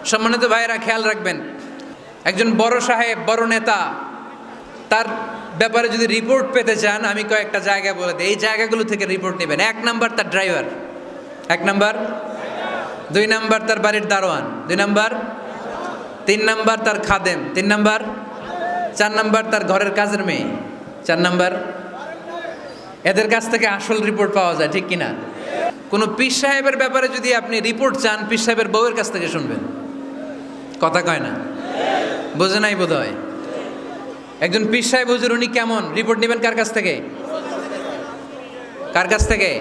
সম্মানিত ভাইয়েরা, খেয়াল রাখবেন, একজন বড় সাহেব, বড় নেতা, তার ব্যাপারে যদি রিপোর্ট পেতে চান, আমি কয়েকটা জায়গায় বলে দিই। এই জায়গাগুলো থেকে রিপোর্ট নেবেন। এক নাম্বার তার ড্রাইভার, এক নাম্বার। দুই নাম্বার তার বাড়ির দারোয়ান, দুই নাম্বার। তিন নাম্বার তার খাদেম, তিন নাম্বার। চার নাম্বার তার ঘরের কাজের মেয়ে, চার নাম্বার। এদের কাছ থেকে আসল রিপোর্ট পাওয়া যায়, ঠিক কিনা? কোনো পীর সাহেবের ব্যাপারে যদি আপনি রিপোর্ট চান, পীর সাহেবের বউয়ের কাছ থেকে শুনবেন। কথা কয় না? বোঝে নাই বোধ হয় একজন পীর সাহেব, হুজুর, উনি কেমন? রিপোর্ট নেবেন কার কাছ থেকে? কার কাছ থেকে?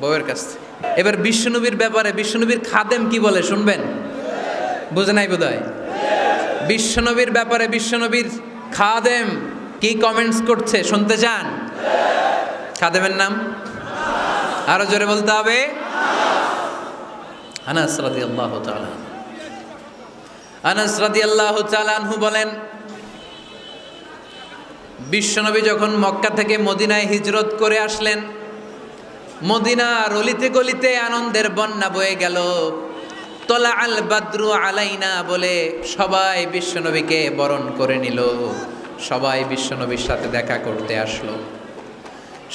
বউয়ের কাছ থেকে। এবার বিশ্বনবীর ব্যাপারে, বিশ্বনবীর খাদেম কি বলে শুনবেন? বোঝে নাই বোধ হয় বিশ্বনবীর ব্যাপারে বিশ্বনবীর খাদেম কি কমেন্টস করছে শুনতে চান? খাদেমের নাম? আরও জোরে বলতে হবে। আনাস রাদিয়াল্লাহু তাআলা। আনাস আনহু বলেন, বিশ্বনবী যখন মক্কা থেকে মদিনায় হিজরত করে আসলেন, মদিনার অলিতে গলিতে আনন্দের বন্যা বয়ে গেল। তলা আল বাদ্রু আলাইনা বলে সবাই বিশ্বনবীকে বরণ করে নিল। সবাই বিশ্বনবীর সাথে দেখা করতে আসলো।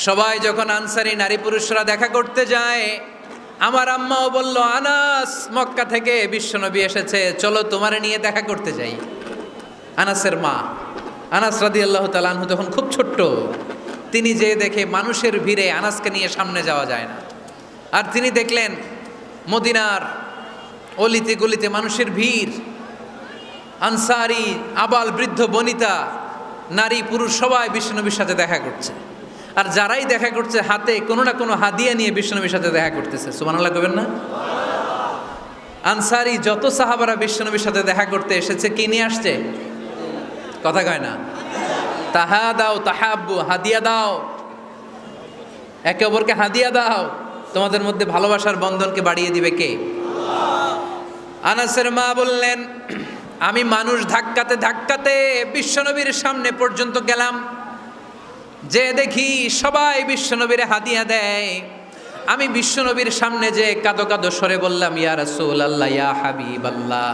সবাই যখন আনসারি নারী পুরুষরা দেখা করতে যায় আমার আম্মাও বলল, আনাস, মক্কা থেকে বিশ্বনবী এসেছে, চলো তোমারে নিয়ে দেখা করতে যাই। আনাসের মা, আনাস রাদি আল্লাহ তালাহু তখন খুব ছোট্ট, তিনি যে দেখে মানুষের ভিড়ে আনাসকে নিয়ে সামনে যাওয়া যায় না। আর তিনি দেখলেন মদিনার অলিতে গলিতে মানুষের ভিড়, আনসারি, আবাল বৃদ্ধ, বনিতা, নারী, পুরুষ সবাই বিশ্বনবীর সাথে দেখা করছে। আর যারাই দেখা করছে হাতে, কোনো না কোনো হাদিয়া নিয়ে বিশ্বনবীর সাথে দেখা করতেছে। সুমানাল্লাহ কবেন না? আনসারি যত সাহাবারা বিশ্বনবীর সাথে দেখা করতে এসেছে, কি নিয়ে আসছে? কথা কয় না। তাহা দাও, তাহাব্বু, হাদিয়া দাও। একে অপরকে হাদিয়া দাও। তোমাদের মধ্যে ভালোবাসার বন্ধনকে বাড়িয়ে দিবে কে? আনাসের মা বললেন, আমি মানুষ ধাক্কাতে ধাক্কাতে বিশ্বনবীর সামনে পর্যন্ত গেলাম। যে দেখি সবাই বিশ্বনবীর হাদিয়া দেয়। আমি বিশ্বনবীর সামনে যে কাদো কাদো সরে বললাম, ইয়া রাসূল আল্লাহ ইয়া হাবিব আল্লাহ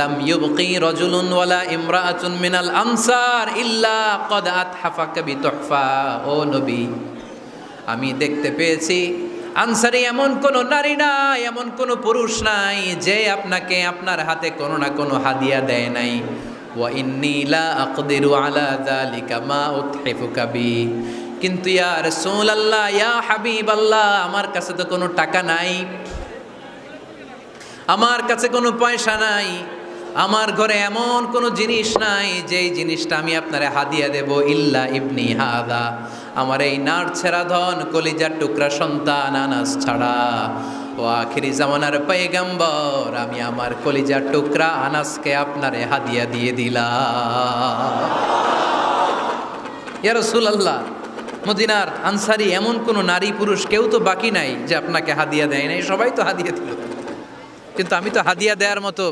লাম ইউবকি রাজুলুন ওয়ালা ইমরাআতুন মিনাল আনসার ইল্লা কদ আতহাফাকা বিতুহফা। ও নবী, আমি দেখতে পেয়েছি, আনসারি এমন কোনো নারী নাই, এমন কোনো পুরুষ নাই, যে আপনাকে আপনার হাতে কোনো না কোনো হাদিয়া দেয় নাই। কিন্তু ইয়া রাসূলুল্লাহ, ইয়া হাবিবাল্লাহ, আমার কাছে তো কোনো টাকা নাই। আমার কাছে কোনো পয়সা নাই। আমার ঘরে এমন কোনো জিনিস নাই, যেই জিনিসটা আমি আপনারে হাদিয়া দেব, ইল্লা ইবনি হাদা। আমার এই নার ছেড়া ধন কলিজার টুকরা সন্তান আনাস ছাড়া। ও আখিরি জামানার পেগম্বর আমি আমার কলিজার টুকরা আনাসকে আপনারে হাদিয়া দিয়ে দিলাম। ইয়া রাসূলুল্লাহ, মদিনার আনসারি এমন কোনো নারী পুরুষ কেউ তো বাকি নাই যে আপনাকে হাদিয়া দেয় নাই। সবাই তো হাদিয়া দিল। কিন্তু আমি তো হাদিয়া দেওয়ার মতো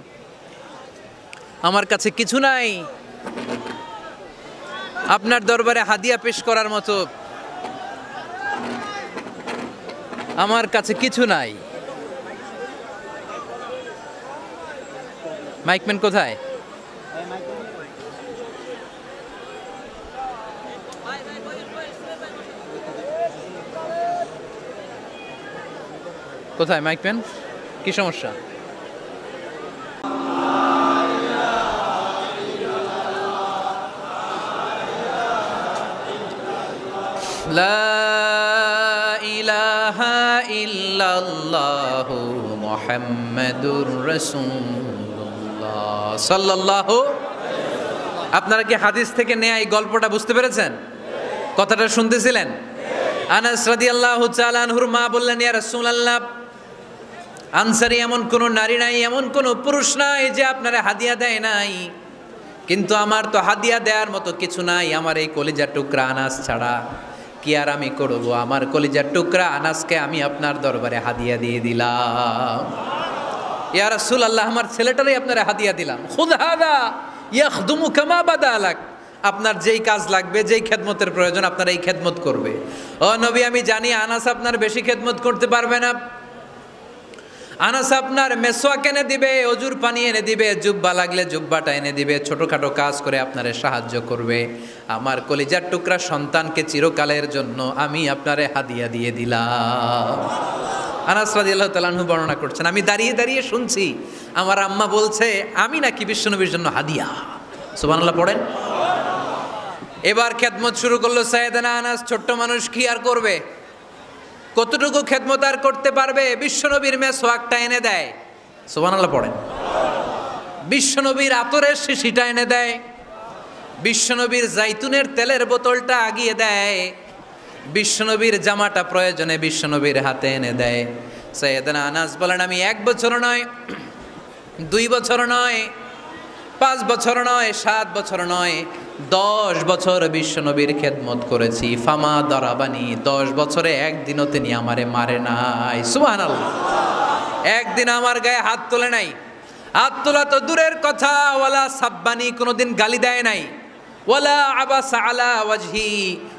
আমার কাছে কিছু নাই। আপনার দরবারে হাদিয়া পেশ করার মতো আমার কাছে কিছু নাই। মাইকম্যান কোথায়? কোথায় মাইকম্যান? কি সমস্যা? ইলাহা ইল্লাল্লাহু মুহাম্মাদুর রাসূল। সাল্লাহ আপনারা কি হাদিস থেকে নেয়া এই গল্পটা বুঝতে পেরেছেন? কথাটা শুনতেছিলেন? আনাস রাদি আল্লাহ চালানহুর মা বললেন, ইয়া রসুল আল্লাহ আনসারি এমন কোনো নারী নাই, এমন কোনো পুরুষ নাই যে আপনারা হাদিয়া দেয় নাই। কিন্তু আমার তো হাদিয়া দেওয়ার মতো কিছু নাই, আমার এই কলিজার টুকরা আনাস ছাড়া কি আর আমি করব? আমার কলিজার টুকরা আনাসকে আমি আপনার দরবারে হাদিয়া দিয়ে দিলাম। ইয়া রাসূল আল্লাহ আমার ছেলেটারই আপনারা হাদিয়া দিলাম। খুদ হাদা ইয়াখদুমু কামা বাদা আলাক আপনার যেই কাজ লাগবে, যেই খেদমতের প্রয়োজন, আপনার এই খেদমত করবে। ও নবী, আমি জানি আনাস আপনার বেশি খেদমত করতে পারবে না। আনাস আপনার মেসোয়াক এনে দিবে, অজুর পানি এনে দিবে, জুব্বা লাগলে জুব্বাটা এনে দিবে, ছোটোখাটো কাজ করে আপনারে সাহায্য করবে। আমার কলিজার টুকরা সন্তানকে চিরকালের জন্য আমি আপনারে হাদিয়া দিয়ে দিলাম। আনাস রাদিয়াল্লাহু তাআলাহু বর্ণনা করছেন, আমি দাঁড়িয়ে দাঁড়িয়ে শুনছি। আমার আম্মা বলছে, আমি নাকি বিশ্বনবীর জন্য হাদিয়া। সুবহানাল্লাহ, পড়েন। এবার খেদমত শুরু করল, সাইয়েদানা আনাস, ছোট্ট মানুষ, কি আর করবে? কতটুকু খেদমত আর করতে পারবে? বিশ্বনবীর মেসোয়াকটা এনে দেয়। সুবহানাল্লাহ, পড়েন। বিশ্বনবীর আতরের শিশিটা এনে দেয়। বিশ্বনবীর জাইতুনের তেলের বোতলটা আগিয়ে দেয়। বিশ্বনবীর জামাটা প্রয়োজনে বিশ্বনবীর হাতে এনে দেয়। সৈয়দনা আনাস বলেন, আমি এক বছর নয়, দুই বছর নয়, পাঁচ বছর নয়, সাত বছর নয়, দশ বছর বিশ্বনবীর খেদমত করেছি। ফামা দরাবানি, দশ বছরে একদিনও তিনি আমারে মারে নাই। সুহান একদিন আমার গায়ে হাত তোলে নাই। হাত তোলা তো দূরের কথা, ওয়ালা সাব্বানি কোনোদিন গালি দেয় নাই। ওয়ালা আবাস আলা ওয়াজহি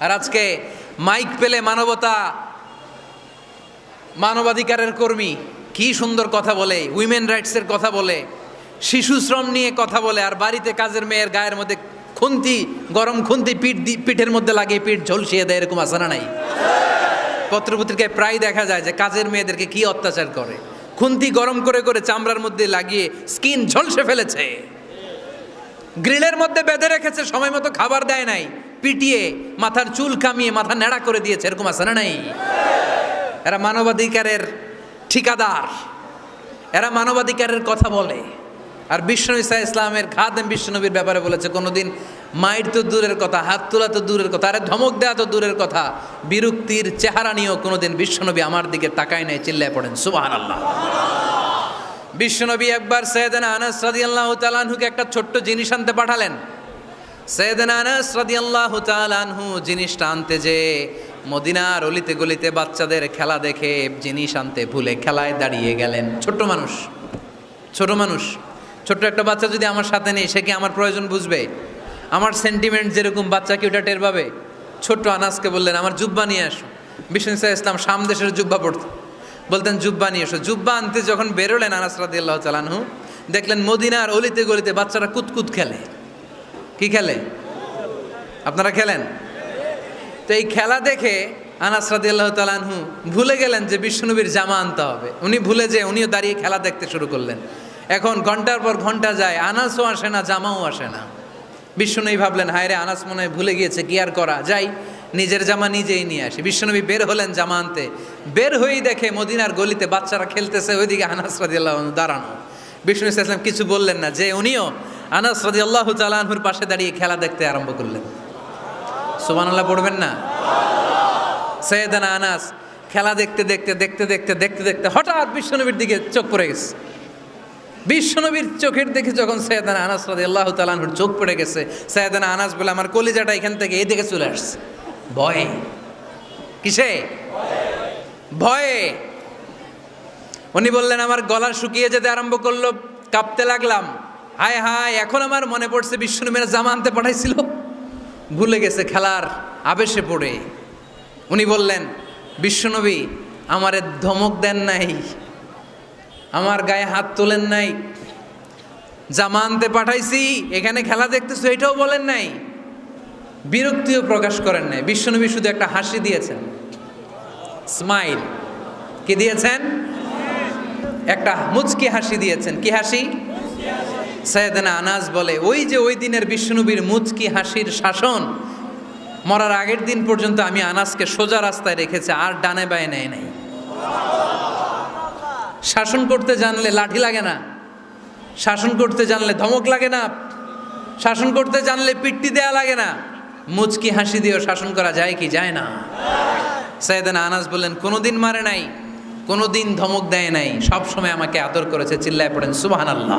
আর আজকে মাইক পেলে মানবতা, মানবাধিকারের কর্মী, কি সুন্দর কথা বলে উইমেন রাইটসের কথা বলে, শিশু শ্রম নিয়ে কথা বলে, আর বাড়িতে কাজের মেয়ের গায়ের মধ্যে খুন্তি, গরম খুন্তি, পিঠ পিঠের মধ্যে লাগিয়ে পিঠ ঝলসিয়ে দেয়, এরকম আসানা নাই? পত্রপত্রিকায় প্রায় দেখা যায় যে কাজের মেয়েদেরকে কি অত্যাচার করে? খুন্তি গরম করে করে চামড়ার মধ্যে লাগিয়ে স্কিন ঝলসে ফেলেছে। গ্রিলের মধ্যে বেঁধে রেখেছে, সময় মতো খাবার দেয় নাই। পিটিয়ে, মাথার চুল কামিয়ে, মাথা নেড়া করে দিয়েছে, এরকম আছে না নাই? এরা মানবাধিকারের ঠিকাদার। এরা মানবাধিকারের কথা বলে। আর বিষ্ণু ইসা ইসলামের খাদেম বিষ্ণনবীর ব্যাপারে বলেছে, কোনোদিন মাইর তো দূরের কথা, হাত তোলা তো দূরের কথা, আরে ধমক দেওয়া তো দূরের কথা, বিরক্তির চেহারা নিয়েও কোনোদিন বিশ্বনবী আমার দিকে তাকায় নাই, চিল্লায় পড়েন। সুবাহান আল্লাহ বিশ্বনবী একবার সৈয়দানা আনাস রাদিয়াল্লাহু তাআলা আনহুকে একটা ছোট্ট জিনিস আনতে পাঠালেন। সৈয়দানা আনাস রাদিয়াল্লাহু তাআলা আনহু জিনিসটা আনতে যে মদিনার অলিতে গলিতে বাচ্চাদের খেলা দেখে জিনিস আনতে ভুলে খেলায় দাঁড়িয়ে গেলেন। ছোট্ট মানুষ, ছোট মানুষ। ছোট্ট একটা বাচ্চা যদি আমার সাথে নেই, সে কি আমার প্রয়োজন বুঝবে? আমার সেন্টিমেন্ট যেরকম, বাচ্চা কি ওটা টের পাবে? ছোট্ট আনাসকে বললেন, আমার জুব্বা নিয়ে আসো। ইসা ইসলাম শাম দেশের জুব্বা পড়ত। বলতেন, জুব্বা নিয়ে এসো। জুব্বা আনতে যখন বেরোলেন আনাস রাদিয়াল্লাহ চালানহু দেখলেন মদিনার অলিতে গলিতে বাচ্চারা কুতকুত খেলে। কি খেলে? আপনারা খেলেন? তো এই খেলা দেখে আনাস রাদিয়াল্লাহ তালানহু ভুলে গেলেন যে বিষ্ণুনবীর জামা আনতে হবে। উনি ভুলে যে উনিও দাঁড়িয়ে খেলা দেখতে শুরু করলেন। এখন ঘণ্টার পর ঘণ্টা যায়, আনাসও আসে না, জামাও আসে না। বিষ্ণুনবী ভাবলেন হায় রে আনাস মনে হয় ভুলে গিয়েছে, কি আর করা? যাই, নিজের জামা নিজেই নিয়ে আসি। বিশ্বনবী বের হলেন জামা আনতে। বের হয়েই দেখে মদিনার গলিতে বাচ্চারা খেলতেছে, ওইদিকে আনাস রাদিয়াল্লাহ আনহু দাঁড়ানো। বিষ্ণু ইসলাম কিছু বললেন না, যে উনিও আনাস রাদিয়াল্লাহু তাআলাহুর পাশে দাঁড়িয়ে খেলা দেখতে আরম্ভ করলেন। সুবহানাল্লাহ পড়বেন না? সৈয়দানা আনাস খেলা দেখতে দেখতে দেখতে দেখতে দেখতে দেখতে হঠাৎ বিশ্বনবীর দিকে চোখ পড়ে গেছে। বিশ্বনবীর চোখের দেখে যখন সৈয়দানা আনাস রাদি আল্লাহ তালাহুর চোখ পড়ে গেছে, সৈয়দানা আনাস বলে, আমার কলিজাটা এখান থেকে এই দিকে চলে আসছে। ভয়ে। কিসে? ভয়ে। উনি বললেন, আমার গলা শুকিয়ে যেতে আরম্ভ করল, কাঁপতে লাগলাম। হায় হায়, এখন আমার মনে পড়ছে বিশ্বনবীর জামা আনতে পাঠাইছিল। ভুলে গেছে খেলার আবেশে পড়ে। উনি বললেন, বিশ্বনবী, আমারে ধমক দেন নাই, আমার গায়ে হাত তোলেন নাই, জামা আনতে পাঠাইছি, এখানে খেলা দেখতেছো, এটাও বলেন নাই, বিরক্তিও প্রকাশ করেন নাই। বিশ্বনবী শুধু একটা হাসি দিয়েছেন স্মাইল কি দিয়েছেন? একটা মুচকি হাসি দিয়েছেন। কি হাসি? সৈয়দনা আনাস বলে, ওই যে ওই দিনের বিষ্ণুবীর মুচকি হাসির শাসন, মরার আগের দিন পর্যন্ত আমি আনাসকে সোজা রাস্তায় রেখেছে, আর ডানে বায়ে নেয় নাই। শাসন করতে জানলে লাঠি লাগে না, শাসন করতে জানলে ধমক লাগে না, শাসন করতে জানলে পিট্টি দেয়া লাগে না। মুচকি হাসি দিয়েও শাসন করা যায় কি যায় না। সাইদানা আনাস বললেন, কোনোদিন মারে নাই, কোনোদিন ধমক দেয় নাই, সবসময় আমাকে আদর করেছে, চিল্লায় পড়েন সুবহান আল্লাহ